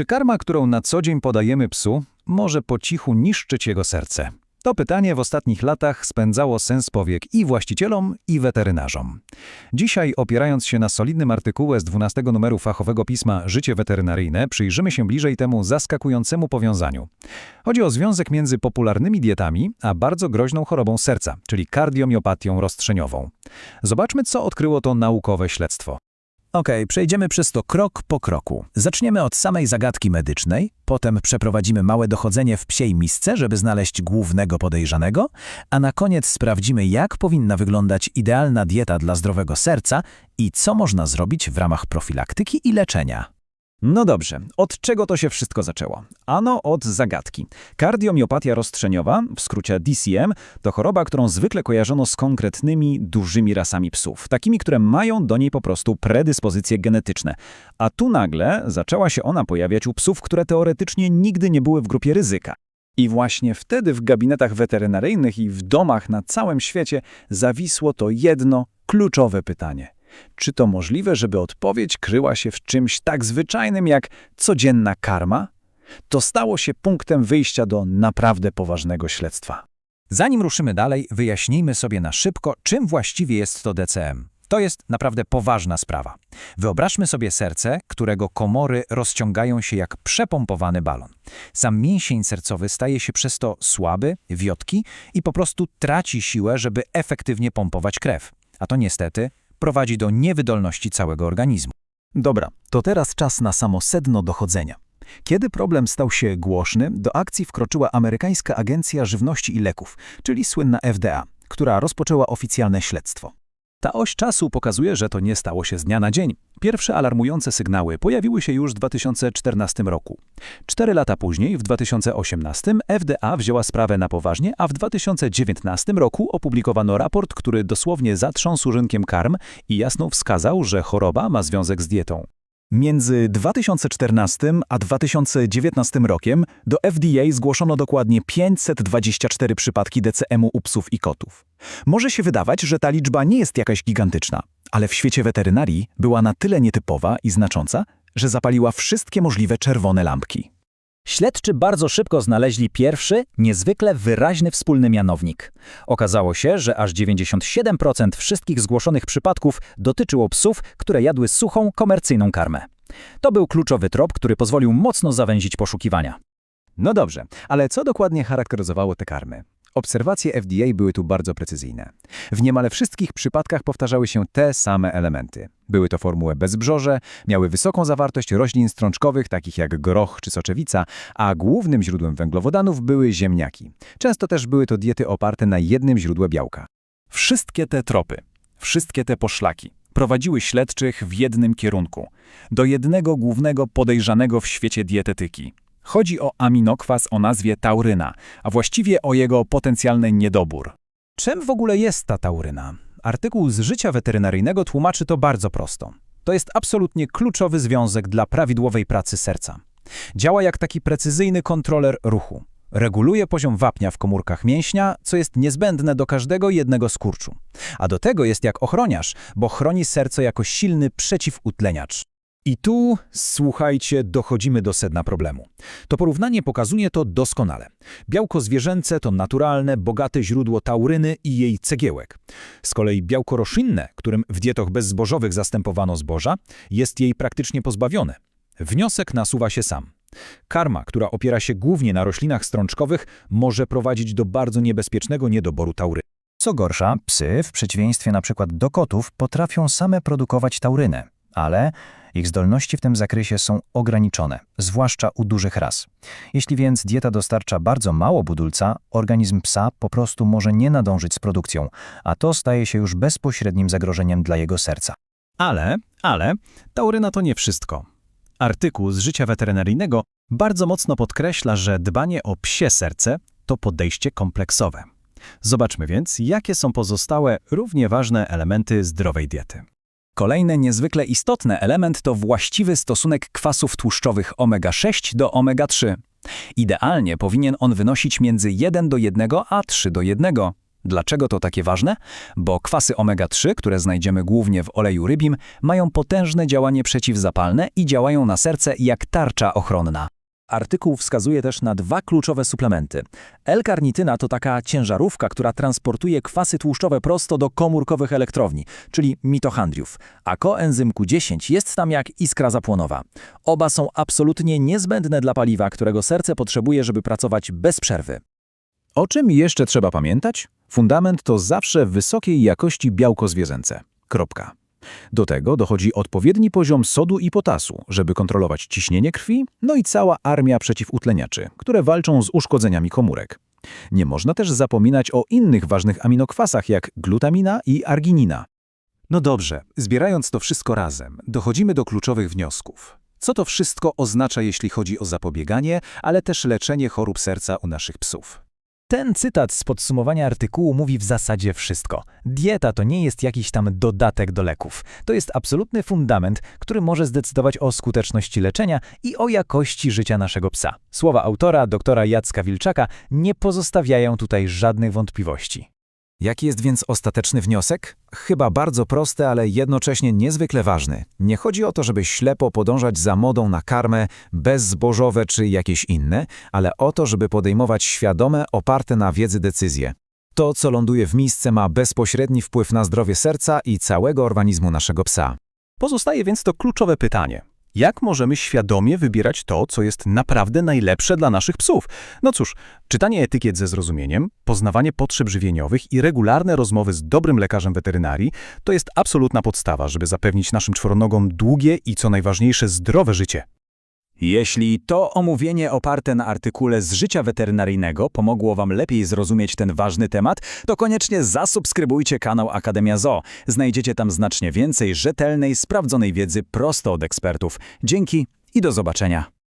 Czy karma, którą na co dzień podajemy psu, może po cichu niszczyć jego serce? To pytanie w ostatnich latach spędzało sens powiek i właścicielom, i weterynarzom. Dzisiaj, opierając się na solidnym artykułu z 12 numeru fachowego pisma Życie weterynaryjne, przyjrzymy się bliżej temu zaskakującemu powiązaniu. Chodzi o związek między popularnymi dietami, a bardzo groźną chorobą serca, czyli kardiomiopatią rozstrzeniową. Zobaczmy, co odkryło to naukowe śledztwo. Okej, przejdziemy przez to krok po kroku. Zaczniemy od samej zagadki medycznej, potem przeprowadzimy małe dochodzenie w psiej misce, żeby znaleźć głównego podejrzanego, a na koniec sprawdzimy, jak powinna wyglądać idealna dieta dla zdrowego serca i co można zrobić w ramach profilaktyki i leczenia. No dobrze, od czego to się wszystko zaczęło? Ano od zagadki. Kardiomiopatia rozstrzeniowa, w skrócie DCM, to choroba, którą zwykle kojarzono z konkretnymi, dużymi rasami psów, takimi, które mają do niej po prostu predyspozycje genetyczne. A tu nagle zaczęła się ona pojawiać u psów, które teoretycznie nigdy nie były w grupie ryzyka. I właśnie wtedy w gabinetach weterynaryjnych i w domach na całym świecie zawisło to jedno kluczowe pytanie – czy to możliwe, żeby odpowiedź kryła się w czymś tak zwyczajnym jak codzienna karma? To stało się punktem wyjścia do naprawdę poważnego śledztwa. Zanim ruszymy dalej, wyjaśnijmy sobie na szybko, czym właściwie jest to DCM. To jest naprawdę poważna sprawa. Wyobraźmy sobie serce, którego komory rozciągają się jak przepompowany balon. Sam mięsień sercowy staje się przez to słaby, wiotki i po prostu traci siłę, żeby efektywnie pompować krew. A to niestety prowadzi do niewydolności całego organizmu. Dobra, to teraz czas na samo sedno dochodzenia. Kiedy problem stał się głośny, do akcji wkroczyła Amerykańska Agencja Żywności i Leków, czyli słynna FDA, która rozpoczęła oficjalne śledztwo. Ta oś czasu pokazuje, że to nie stało się z dnia na dzień. Pierwsze alarmujące sygnały pojawiły się już w 2014 roku. Cztery lata później, w 2018, FDA wzięła sprawę na poważnie, a w 2019 roku opublikowano raport, który dosłownie zatrząsł rynkiem karm i jasno wskazał, że choroba ma związek z dietą. Między 2014 a 2019 rokiem do FDA zgłoszono dokładnie 524 przypadki DCM-u u psów i kotów. Może się wydawać, że ta liczba nie jest jakaś gigantyczna, ale w świecie weterynarii była na tyle nietypowa i znacząca, że zapaliła wszystkie możliwe czerwone lampki. Śledczy bardzo szybko znaleźli pierwszy, niezwykle wyraźny wspólny mianownik. Okazało się, że aż 97% wszystkich zgłoszonych przypadków dotyczyło psów, które jadły suchą, komercyjną karmę. To był kluczowy trop, który pozwolił mocno zawęzić poszukiwania. No dobrze, ale co dokładnie charakteryzowało te karmy? Obserwacje FDA były tu bardzo precyzyjne. W niemal wszystkich przypadkach powtarzały się te same elementy. Były to formuły bezbrzoże, miały wysoką zawartość roślin strączkowych, takich jak groch czy soczewica, a głównym źródłem węglowodanów były ziemniaki. Często też były to diety oparte na jednym źródle białka. Wszystkie te tropy, wszystkie te poszlaki prowadziły śledczych w jednym kierunku, do jednego głównego podejrzanego w świecie dietetyki. Chodzi o aminokwas o nazwie tauryna, a właściwie o jego potencjalny niedobór. Czym w ogóle jest ta tauryna? Artykuł z życia weterynaryjnego tłumaczy to bardzo prosto. To jest absolutnie kluczowy związek dla prawidłowej pracy serca. Działa jak taki precyzyjny kontroler ruchu. Reguluje poziom wapnia w komórkach mięśnia, co jest niezbędne do każdego jednego skurczu. A do tego jest jak ochroniarz, bo chroni serce jako silny przeciwutleniacz. I tu, słuchajcie, dochodzimy do sedna problemu. To porównanie pokazuje to doskonale. Białko zwierzęce to naturalne, bogate źródło tauryny i jej cegiełek. Z kolei białko roślinne, którym w dietach bezzbożowych zastępowano zboża, jest jej praktycznie pozbawione. Wniosek nasuwa się sam. Karma, która opiera się głównie na roślinach strączkowych, może prowadzić do bardzo niebezpiecznego niedoboru tauryny. Co gorsza, psy, w przeciwieństwie przykład do kotów, potrafią same produkować taurynę, ale ich zdolności w tym zakresie są ograniczone, zwłaszcza u dużych ras. Jeśli więc dieta dostarcza bardzo mało budulca, organizm psa po prostu może nie nadążyć z produkcją, a to staje się już bezpośrednim zagrożeniem dla jego serca. Ale, ale, tauryna to nie wszystko. Artykuł z życia weterynaryjnego bardzo mocno podkreśla, że dbanie o psie serce to podejście kompleksowe. Zobaczmy więc, jakie są pozostałe, równie ważne elementy zdrowej diety. Kolejny niezwykle istotny element to właściwy stosunek kwasów tłuszczowych omega-6 do omega-3. Idealnie powinien on wynosić między 1 do 1 a 3 do 1. Dlaczego to takie ważne? Bo kwasy omega-3, które znajdziemy głównie w oleju rybim, mają potężne działanie przeciwzapalne i działają na serce jak tarcza ochronna. Artykuł wskazuje też na dwa kluczowe suplementy. L-karnityna to taka ciężarówka, która transportuje kwasy tłuszczowe prosto do komórkowych elektrowni, czyli mitochondriów, a koenzym Q10 jest tam jak iskra zapłonowa. Oba są absolutnie niezbędne dla paliwa, którego serce potrzebuje, żeby pracować bez przerwy. O czym jeszcze trzeba pamiętać? Fundament to zawsze wysokiej jakości białko zwierzęce. Kropka. Do tego dochodzi odpowiedni poziom sodu i potasu, żeby kontrolować ciśnienie krwi, no i cała armia przeciwutleniaczy, które walczą z uszkodzeniami komórek. Nie można też zapominać o innych ważnych aminokwasach jak glutamina i arginina. No dobrze, zbierając to wszystko razem, dochodzimy do kluczowych wniosków. Co to wszystko oznacza, jeśli chodzi o zapobieganie, ale też leczenie chorób serca u naszych psów? Ten cytat z podsumowania artykułu mówi w zasadzie wszystko. Dieta to nie jest jakiś tam dodatek do leków. To jest absolutny fundament, który może zdecydować o skuteczności leczenia i o jakości życia naszego psa. Słowa autora, doktora Jacka Wilczaka, nie pozostawiają tutaj żadnych wątpliwości. Jaki jest więc ostateczny wniosek? Chyba bardzo prosty, ale jednocześnie niezwykle ważny. Nie chodzi o to, żeby ślepo podążać za modą na karmę, bezzbożowe czy jakieś inne, ale o to, żeby podejmować świadome, oparte na wiedzy decyzje. To, co ląduje w misce, ma bezpośredni wpływ na zdrowie serca i całego organizmu naszego psa. Pozostaje więc to kluczowe pytanie. Jak możemy świadomie wybierać to, co jest naprawdę najlepsze dla naszych psów? No cóż, czytanie etykiet ze zrozumieniem, poznawanie potrzeb żywieniowych i regularne rozmowy z dobrym lekarzem weterynarii to jest absolutna podstawa, żeby zapewnić naszym czworonogom długie i co najważniejsze zdrowe życie. Jeśli to omówienie oparte na artykule z życia weterynaryjnego pomogło Wam lepiej zrozumieć ten ważny temat, to koniecznie zasubskrybujcie kanał Akademia Zoo. Znajdziecie tam znacznie więcej rzetelnej, sprawdzonej wiedzy prosto od ekspertów. Dzięki i do zobaczenia.